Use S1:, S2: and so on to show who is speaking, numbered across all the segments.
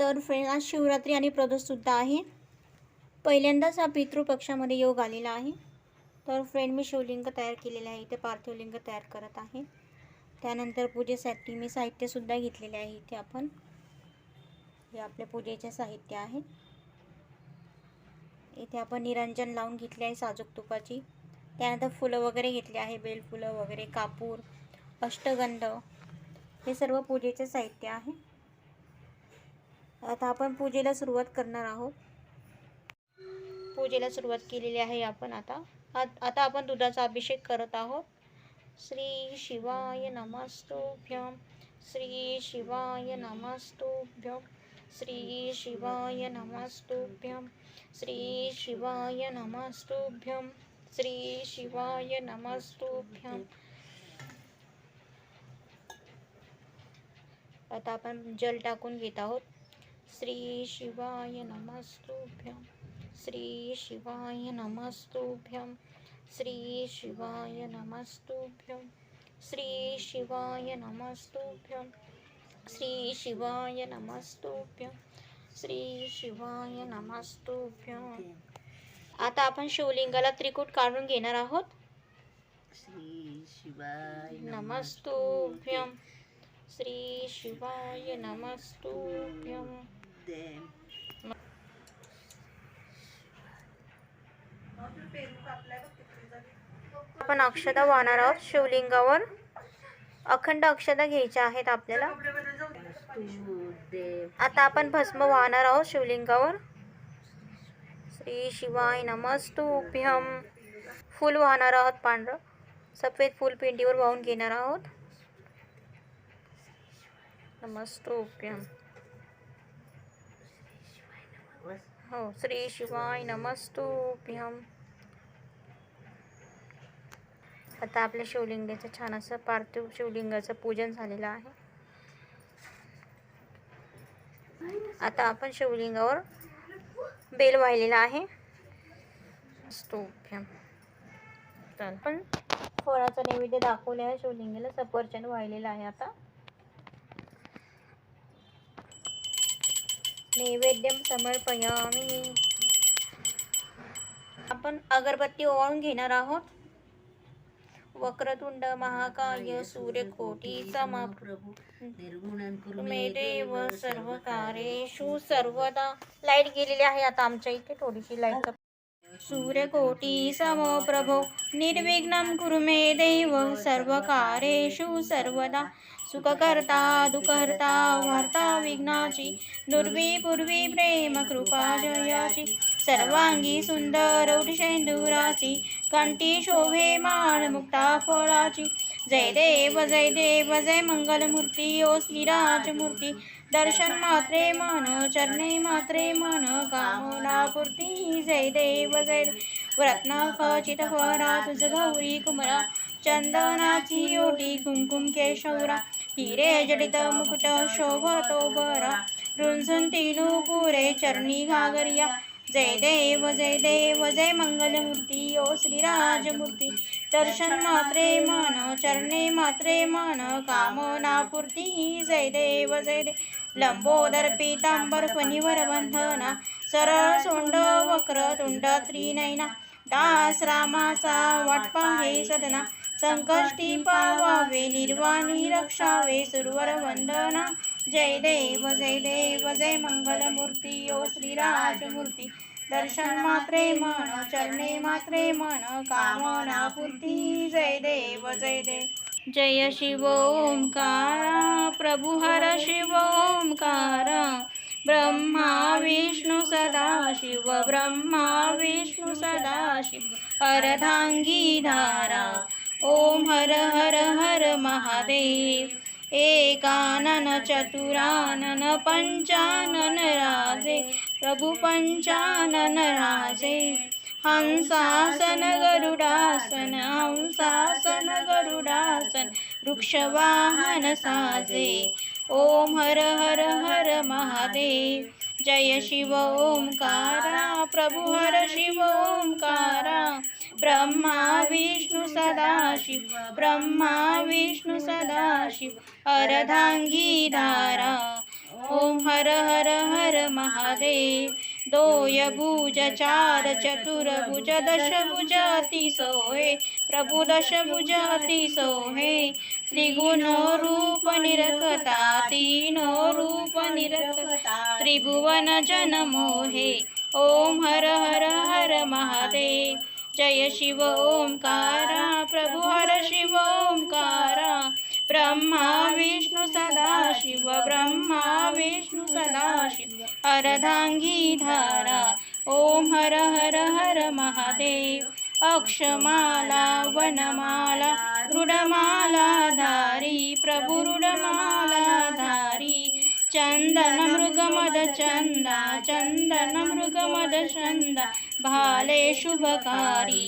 S1: तर फ्रेंड आज शिवरात्री आणि प्रदोषसुद्धा आहे. पहिल्यांदाच हा पितृपक्षामध्ये योग आलेला आहे. तर फ्रेंड मी शिवलिंग तयार केलेले आहे. इथे पार्थिवलिंग तयार करत आहे. त्यानंतर पूजेसाठी मी साहित्यसुद्धा घेतलेले आहे इथे आपण. हे आपल्या पूजेचे साहित्य आहे. इथे आपण निरंजन लावून घेतले आहे साजूक तुपाची. त्यानंतर फुलं वगैरे घेतले आहे. बेलफुलं वगैरे कापूर अष्टगंध. हे सर्व पूजेचे साहित्य आहे. आता आपण पूजेला सुरुवात करणार आहोत. पूजेला सुरुवात केलेली आहे आपण आता. आत- आता आपण दुधाचा अभिषेक करत आहोत. श्री शिवाय नमस्तुभ्यं. श्री शिवाय नमस्तुभ्यं. श्री शिवाय नमस्तुभ्यं. श्री शिवाय नमस्तुभ्यं. श्री शिवाय नमस्तुभ्यं. आता आपण जल टाकून घेत आहोत. श्री शिवाय नमस्तुभ्यं। श्री शिवाय नमस्तुभ्यं। श्री शिवाय नमस्तुभ्यं। श्री शिवाय नमस्तुभ्यं। श्री शिवाय नमस्तुभ्यं। श्री शिवाय नमस्तुभ्यं। आता आपण शिवलिंगाला त्रिकूट काढून घेणार आहोत.
S2: श्री शिवाय
S1: नमस्तुभ्यं. श्री शिवाय नमस्तुभ्यं।
S2: नमस्ते
S1: आपण अक्षता वाहणार आहोत शिवलिंगावर. अखंड अक्षता घ्यायच्या आहेत आपल्याला. आता आपण भस्म वाहणार आहोत शिवलिंगावर. श्री शिवाय नमस्तुभ्यम फूल वाहणार आहोत पांढरं. सफेद फूल पिंडीवर वाहून घेणार आहोत. नमस्तुभ्यम हो श्री शिवाय नमस्तुभ्यम आता आपल्या शिवलिंगाचं छान असं पार्थिव शिवलिंगाचं पूजन झालेलं आहे. आता आपण शिवलिंगावर बेल वाहिलेला आहे. स्तोभ्यम चल पण फळाचा नैवेद्य दाखवले आहे शिवलिंगाला सफरचंद वाहिलेला आहे आता. नैवेद्यम समर्पयामी। आपण अगरबत्ती ओवाळून घेणार आहोत. वक्रतुंड महाकाय सूर्यकोटी समप्रभू मे देव सर्व कार्येषु सर्वदा लाइट गेलेली आहे आता आमच्या इथे थोडीशी लाइट सूर्यकोटी समप्रभो निर्विघ्नं कुरु मे देव सर्वकारेषु सर्वदा। सुखकर्ता दुःखर्ता वार्ता विघ्नाची दुर्वी पूर्वी प्रेम कृपा जयाची। सर्वांगी सुंदर उठशेंदुराची कंठी शोभे मान मुक्ता फळाची। जय देव जय देव जय मंगलमूर्ती ओ श्रीराजमूर्ती। दर्शन मात्रे मन चरणे मात्रे मन कामना पूर्ती जय देव जय रत्न खचित फरा तुझ गौरी कुमरा चंदनाची ओटी कुंकुम केशवरा. हिरे जडित मुकुट शोभतो बरा. रुंझुन तिनू पुरे चरणी घागरिया. जय देव जय देव जय मंगलमूर्ती ओ श्रीराजमूर्ती. दर्शन मात्रे मन चरणे मात्रे मन कामना पूर्ती जय देव जय देव. लंबोदर पीतांबर फणीवर बंधना सरळ सोंड वक्र तुंड त्रिनयना दास रामाचा वाटपा हे सदना संकष्टी पावावे निर्वाणी रक्षावे सुरवर वंदना जय देव जय देव जय मंगलमूर्ती ओ श्रीराजमूर्ती दर्शन मात्रे मन चरणे मात्रे मन कामना पूर्ती जय देव जय देव। जय शिव ओंकारा प्रभु हर शिव ओंकारा। ब्रह्मा विष्णू सदाशिव ब्रह्मा विष्णू सदाशिव अर्धांगी धारा ओम हर हर हर महादेव। एकानन चतुरानन पंचानन राजे प्रभु पञ्चानन राजे। हंसासन गरुडासन हंसासन गरुडासन वृक्षवाहन साजे. ओम हर हर हर महादेव जय शिव ओंकारा प्रभु हर शिव ओंकारा. ब्रह्मा विष्णु सदाशिव ब्रह्मा विष्णु सदाशिव अर्धांगी धारा. ओम हर हर हर महादेव दोय भुज चार चतुर्भुज दशभुज सोहे प्रभु दशभुज सोहे त्रिगुणो रूप निरखता तीनो रूप निरखता त्रिभुवन जन मोहे ओम हर हर हर महादेव। जय शिव ओंकारा प्रभु हर शिव ओंकारा। ब्रह्मा विष्णु सदा शिव ब्रह्मा विष्णु सदा शिव अर्धांगी धारा ओम हर हर हर महादेव अक्षमाला वनमाला रुडमाला धारी प्रभु रुडमाला धारी चंदन मृगमद चंदा चंदन मृगमद चंदा भाले शुभकारी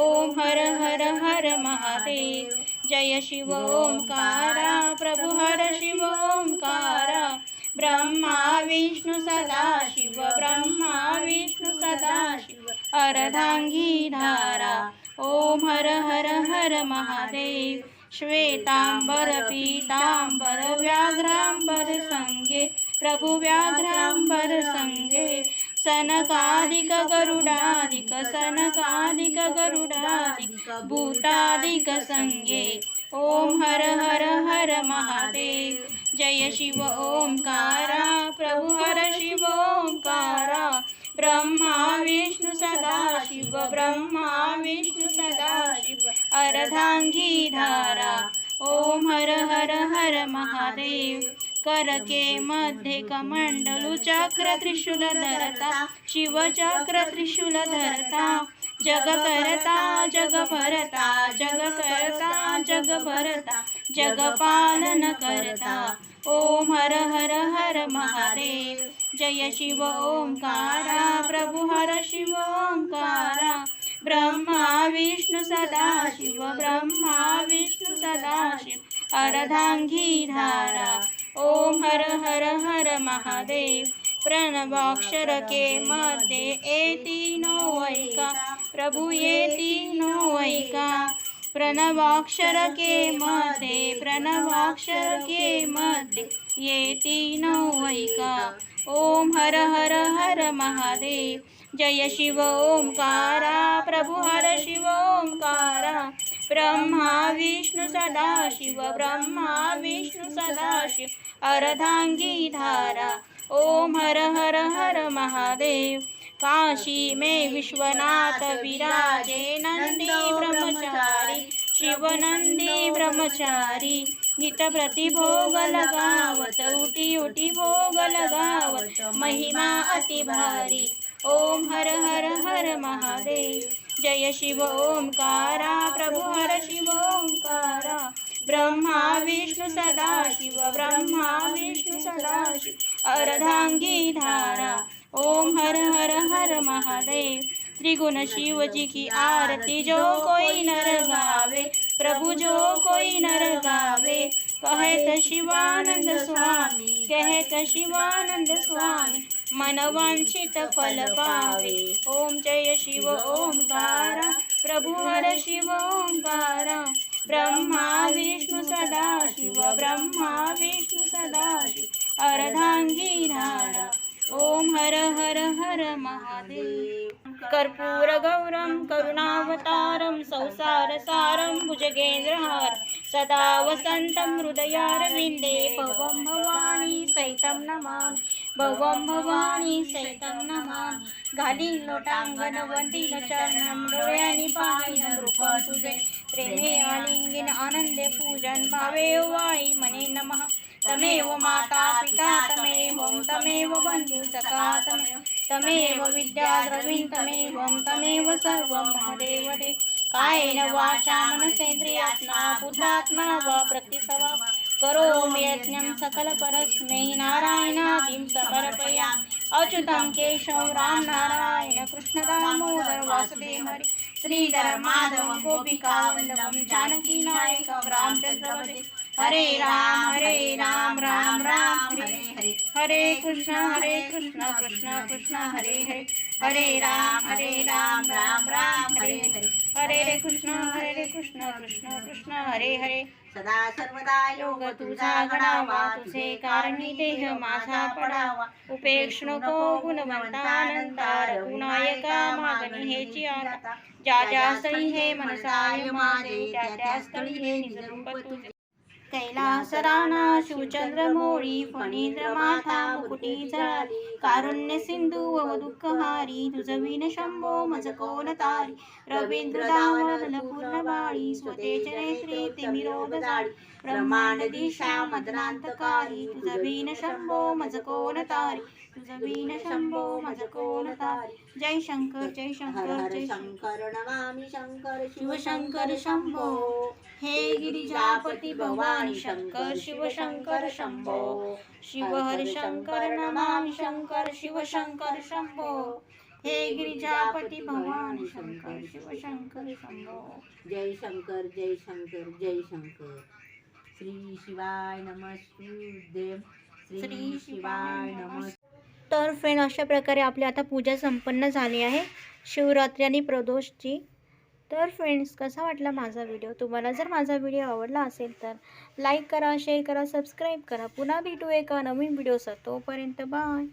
S1: ओम हर हर हर महादेव जय शिव ओंकारा प्रभु हर शिव ओंकारा. ब्रह्मा विष्णु सदा शिव ब्रह्मा विष्णु सदा शिव. अर्धांगी धारा ओम हर हर हर महादेव. श्वेतांबर पीतांबर व्याघ्रांबर संगे प्रभु व्याघ्रांबर संगे. सनकादिक गरुडादिक सनकादिक गरुडादिक भूतादिक संगे। ओम हर हर हर महादेव। जय शिव ओंकारा प्रभु हर शिव ओंकारा। ब्रह्मा विष्णु सदा शिव ब्रह्मा विष्णु सदा शिव। अर्धांगी धारा। ओम हर हर हर महादेव। करके मध्ये कमंडलू चक्र त्रिशूल धरता शिवचक्र त्रिशूल धरता जग करता जग भरता जग करता जग भरता जग पालन करता। ओम हर हर हर महादेव। जय शिव ओंकारा प्रभु हर शिव ओंकारा। ब्रह्मा विष्णु सदा शिव ब्रह्मा विष्णु सदा शिव। अर्धांगी धारा। ओम हर हर हर महादेव प्रणवाक्षर के मध्ये नो ऐका प्रभु एति नो ऐका प्रणवाक्षर के मध्ये प्रणवाक्षर के मध्ये येती नो ऐका ओम हर हर हर महादेव जय शिव ओंकारा प्रभु हर शिव ओंकारा ब्रह्मा विष्णु सदाशिव ब्रह्मा विष्णु सदाशिव अर्धांगी धारा ओम हर हर हर महादेव काशी में विश्वनाथ विराजे नंदी ब्रह्मचारी शिव नंदी ब्रह्मचारी नित प्रतिभोग लगावत उठी उठी भोग लगावत महिमा अति भारी ओम हर हर हर महादेव। जय शिव ओंकारा प्रभु हर शिव ओंकारा. ब्रह्मा विष्णु सदा शिव ब्रह्मा विष्णु सदा शिव. अर्धांगी धारा ओम हर हर हर महादेव. त्रिगुण शिव जी की आरती जो कोई नर गावे प्रभु जो कोई नर गावे. कहत शिवानंद स्वामी कहत शिवानंद स्वामी. मनवांछित फल पावे ओम जय शिव ओंकारा प्रभु हर शिव ओंकारा. ब्रह्मा विष्णु सदा शिव ब्रह्मा विष्णु सदा शिव. अर्धांगी नारा. ओम हर हर हर महादेव. कर्पूर गौरम करुणावतारम संसार सारम भुजगेंद्रहार सदा वसंतम हृदयारविंदे पवम भवानी सहितं नमामि. भवं भवानी सहितं नमामि घालीन लोटांगण वंदीन चरणं डोळ्यांनी पाहिन रूप तुझे. प्रेमे आलिंगन आनंदे पूजन भावे वाई मने नमः. तमेव माता पिता तमेव तमेव बन्धु सखा तमेव तमेव विद्या द्रविण तमेव तमेव सर्वं महदेव देव कायेन वाचा मनसेन्द्रियात्मा बुद्धात्मना वा प्रतिसवा. करोमि यज्ञं सकलपरस्मै नारायणादिं समर्पयामि। अच्युतं केशव राम नारायण कृष्ण दामोदर वासुदेव हरि श्रीधर माधव गोपिका वल्लभं जानकी नायकं रामचन्द्रपते हरे राम हरे राम राम राम हरे हरे हरे। कृष्ण हरे कृष्ण कृष्ण कृष्ण हरे। हरे। हरे राम हरे राम राम राम हरे हरे। हरे कृष्ण हरे कृष्ण कृष्ण कृष्ण हरे हरे।
S2: सदा सर्वदा योग तुझा घडावा तुझे कारणी देह माझा पडावा।
S1: उपेक्ष नको गुणवंतानंता रघुनायका मागणी हेची आता ज्या ज्या स्थळी हे मनसाय माझे त्या त्या स्थळी हे निजरूप तुझे। कैलास राणा शिवचंद्र मोळी फणींद्र माथा मुकुटी जळाली कारुण्य सिंधू व दुःख हारी तुझविन शंभो मज कोण तारी रवींद्र दामोदर पूर्ण बाळी स्वतेज नेत्री ते विरोध जाळी ब्रह्मांड दिशा मदनांतकारी तुझविन शंभो मज कोण तारी तुझविन शंभो मज कोण तारी जय शंकर जय शंकर जय
S2: शंकर। नमामि शंकर शिव
S1: शिवशंकर शंभो। हे गिरिजापती भवानी शंकर शिवशंकर शंभो। शिव हर शंकर नमामि शंकर शिवशंकर शंभो। हे गिरिजापती भवानी शंकर शिवशंकर शंभो।
S2: जय शंकर जय शंकर जय शंकर। श्री शिवाय नमस्तुते श्री शिवाय नमः
S1: तर फ्रेंड अशा प्रकारे आपली आता पूजा संपन्न झाली आहे. शिवरात्री आणि प्रदोषची. तर फ्रेंड्स कसा वाटला माझा व्हिडिओ तुम्हाला जर माझा व्हिडिओ आवडला असेल तर लाईक करा शेअर करा सबस्क्राईब करा. पुन्हा भेटू एका नवीन व्हिडिओसह तोपर्यंत बाय